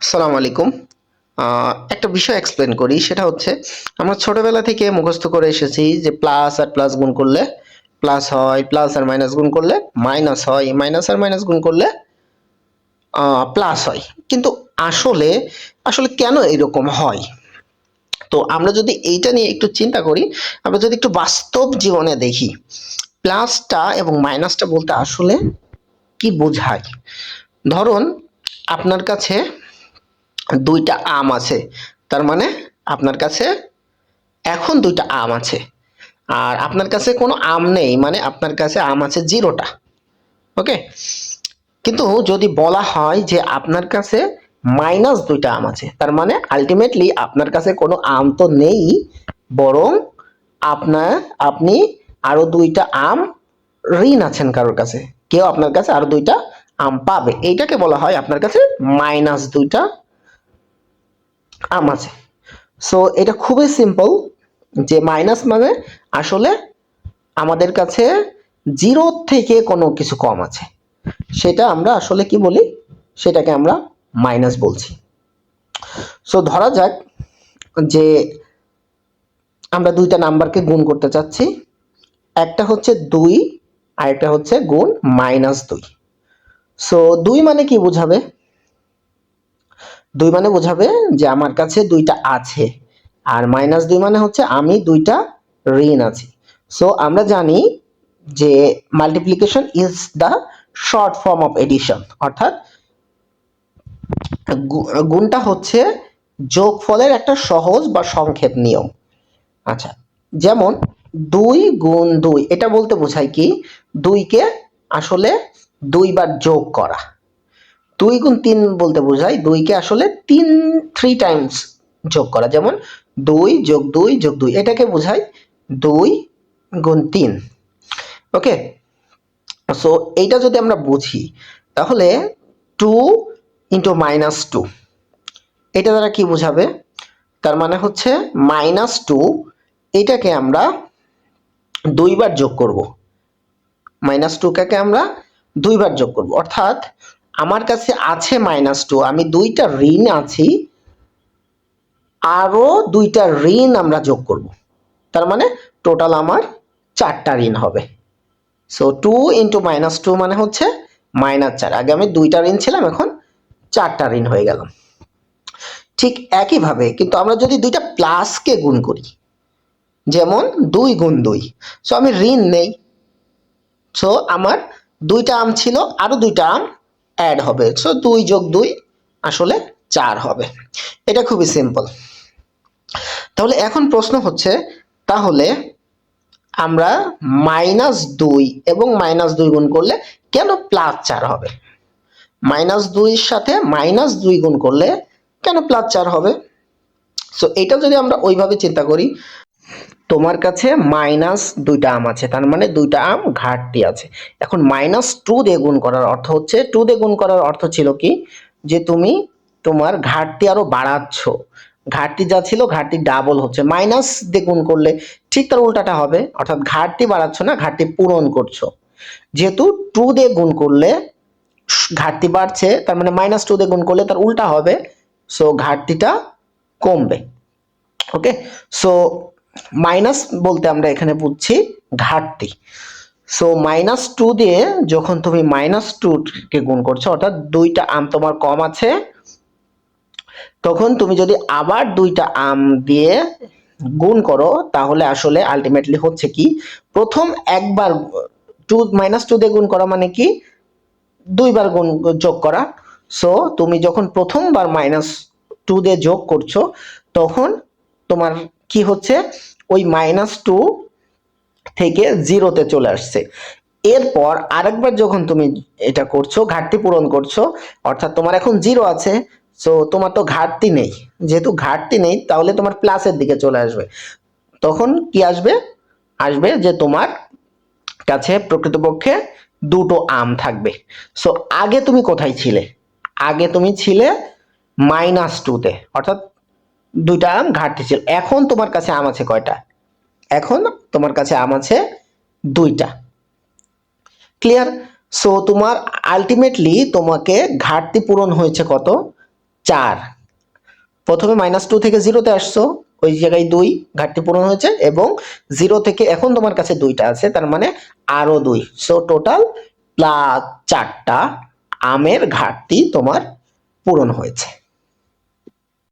আসসালামু আলাইকুম। একটা বিষয় এক্সপ্লেন করি, সেটা হচ্ছে আমরা ছোটবেলা থেকে মুখস্থ করে এসেছি যে প্লাস আর প্লাস গুণ করলে প্লাস হয় প্লাস আর মাইনাস গুণ করলে মাইনাস হয় মাইনাস আর মাইনাস গুণ করলে প্লাস হয়। কিন্তু আসলে আসলে কেন এরকম হয়? তো আমরা যদি এইটা নিয়ে একটু চিন্তা করি, আমরা যদি একটু বাস্তব জীবনে দেখি প্লাসটা এবং মাইনাসটা বলতে আসলে কি বোঝায়? ধরুন, আপনার কাছে দুইটা আম আছে। তার মানে আপনার কাছে এখন দুইটা আম আছে। আর আপনার কাছে কোনো আম নেই মানে আপনার কাছে আম আছে জিরোটা। ওকে? কিন্তু যদি বলা হয় যে আপনার কাছে মাইনাস দুইটা আম আছে, তার মানে আলটিমেটলি আপনার কাছে কোনো আম তো নেই, বরং আপনার, আপনি আরও দুইটা আম ঋণ আছেন কারোর কাছে। কেউ আপনার কাছে আরও দুইটা আম পাবে। এইটাকে বলা হয় আপনার কাছে মাইনাস দুইটা আম আছে। সো এটা খুবই সিম্পল যে মাইনাস মানে আসলে আমাদের কাছে জিরো থেকে কোনো কিছু কম আছে। সেটা আমরা আসলে কি বলি? সেটাকে আমরা মাইনাস বলছি। সো ধরা যাক যে আমরা দুইটা নাম্বারকে গুণ করতে চাচ্ছি। একটা হচ্ছে দুই আর একটা হচ্ছে গুণ মাইনাস দুই। সো দুই মানে কি বোঝাবে? দুই মানে বোঝাবে যে আমার কাছে দুইটা আছে। আর মাইনাস দুই মানে হচ্ছে আমি দুইটা ঋণ আছি। সো আমরা জানি যে multiplication is the short form of addition অর্থাৎ গুণটা হচ্ছে যোগফলের একটা সহজ বা সংক্ষেপ নিয়ম। আচ্ছা যেমন দুই গুণ দুই, এটা বলতে বোঝায় কি? দুইকে আসলে দুইবার যোগ করা। দুই গুণ তিন বলতে বোঝায় দুইকে আসলে তিন থ্রি টাইমস যোগ করা। যেমন দুই যোগ দুই যোগ দুই, এটাকে বোঝায় দুই গুণ তিন। ওকে সো এইটা যদি আমরা বুঝি, তাহলে টু ইন্টু মাইনাস টু এটা দ্বারা কি বোঝাবে? তার মানে হচ্ছে মাইনাস টু এটাকে আমরা দুইবার যোগ করব। মাইনাস টুটাকে আমরা দুইবার যোগ করব। অর্থাৎ আমার কাছে আছে মাইনাস টু আমি দুইটা ঋণ আছি আরও দুইটা ঋণ আমরা যোগ করব। তার মানে টোটাল আমার চারটা ঋণ হবে। So two into minus two মানে হচ্ছে মাইনাস চার। আগে আমি দুইটা ঋণ ছিলাম, এখন চারটা ঋণ হয়ে গেলাম ঠিক একইভাবে কিন্তু আমরা যদি দুইটা প্লাসকে গুণ করি, যেমন দুই গুণ দুই সো আমি ঋণ নেই। সো আমার দুইটা আম ছিল আরও দুইটা আম অ্যাড হবে। সো দুই যোগ দুই আসলে চার হবে। এটা খুবই সিম্পল তাহলে এখন প্রশ্ন হচ্ছে, তাহলে আমরা মাইনাস দুই এবং মাইনাস দুই গুণ করলে কেন প্লাস চার হবে? মাইনাস দুইয়ের সাথে মাইনাস দুই গুণ করলে কেন প্লাস চার হবে? সো এটা যদি আমরা ওইভাবে চিন্তা করি তোমার কাছে মাইনাস দুইটা আম আছে, তার মানে দুইটা আম ঘাটতি আছে। এখন মাইনাস টু দিয়ে গুণ করার অর্থ হচ্ছে টু দিয়ে গুণ করার অর্থ ছিল কি? যে তুমি তোমার ঘাটতি আরও বাড়াচ্ছ। ঘাটতি যা ছিল, ঘাটতি ডাবল হচ্ছে। মাইনাস দিয়ে গুণ করলে ঠিক তার উল্টাটা হবে, অর্থাৎ ঘাটতি বাড়াচ্ছ না, ঘাটতি পূরণ করছ। যেহেতু টু দিয়ে গুণ করলে ঘাটতি বাড়ছে, তার মানে মাইনাস টু দিয়ে গুণ করলে তার উল্টা হবে সো ঘাটতিটা কমবে। ওকে সো মাইনাস বলতে আমরা এখানে বুঝছি ঘাটতি। সো মাইনাস টু দিয়ে যখন তুমি মাইনাস টু কে গুণ করছ, অর্থাৎ দুইটা আম তোমার কম আছে, তখন তুমি যদি আবার দুইটা আম দিয়ে গুণ করো, তাহলে আসলে আলটিমেটলি হচ্ছে কি, প্রথম একবার টু মাইনাস টু দিয়ে গুণ করা মানে কি, দুইবার গুণ, যোগ করা। সো তুমি যখন প্রথমবার মাইনাস টু দিয়ে যোগ করছ, তখন তোমার কি হচ্ছে ওই মাইনাস টু থেকে জিরোতে চলে আসছে। এরপর আরেকবার যখন তুমি এটা করছ, ঘাটতি পূরণ করছ, অর্থাৎ তোমার এখন জিরো আছে সো তোমার তো ঘাটতি নেই। যেহেতু ঘাটতি নেই, তাহলে তোমার প্লাসের দিকে চলে আসবে। তখন কি আসবে? আসবে যে তোমার কাছে প্রকৃতপক্ষে দুটো আম থাকবে। সো আগে তুমি কোথায় ছিলে? আগে তুমি ছিলে মাইনাস টুতে অর্থাৎ দুইটা আম ঘাটতি ছিল। এখন তোমার কাছে আম আছে কয়টা? এখন তোমার কাছে আম আছে দুইটা। ক্লিয়ার সো তোমার আলটিমেটলি তোমাকে ঘাটতি পূরণ হয়েছে কত? চার। প্রথমে মাইনাস টু থেকে জিরোতে আসছো, ওই জায়গায় দুই ঘাটতি পূরণ হয়েছে এবং জিরো থেকে এখন তোমার কাছে দুইটা আছে, তার মানে আরও দুই। সো টোটাল প্লাস চারটা আমের ঘাটতি তোমার পূরণ হয়েছে।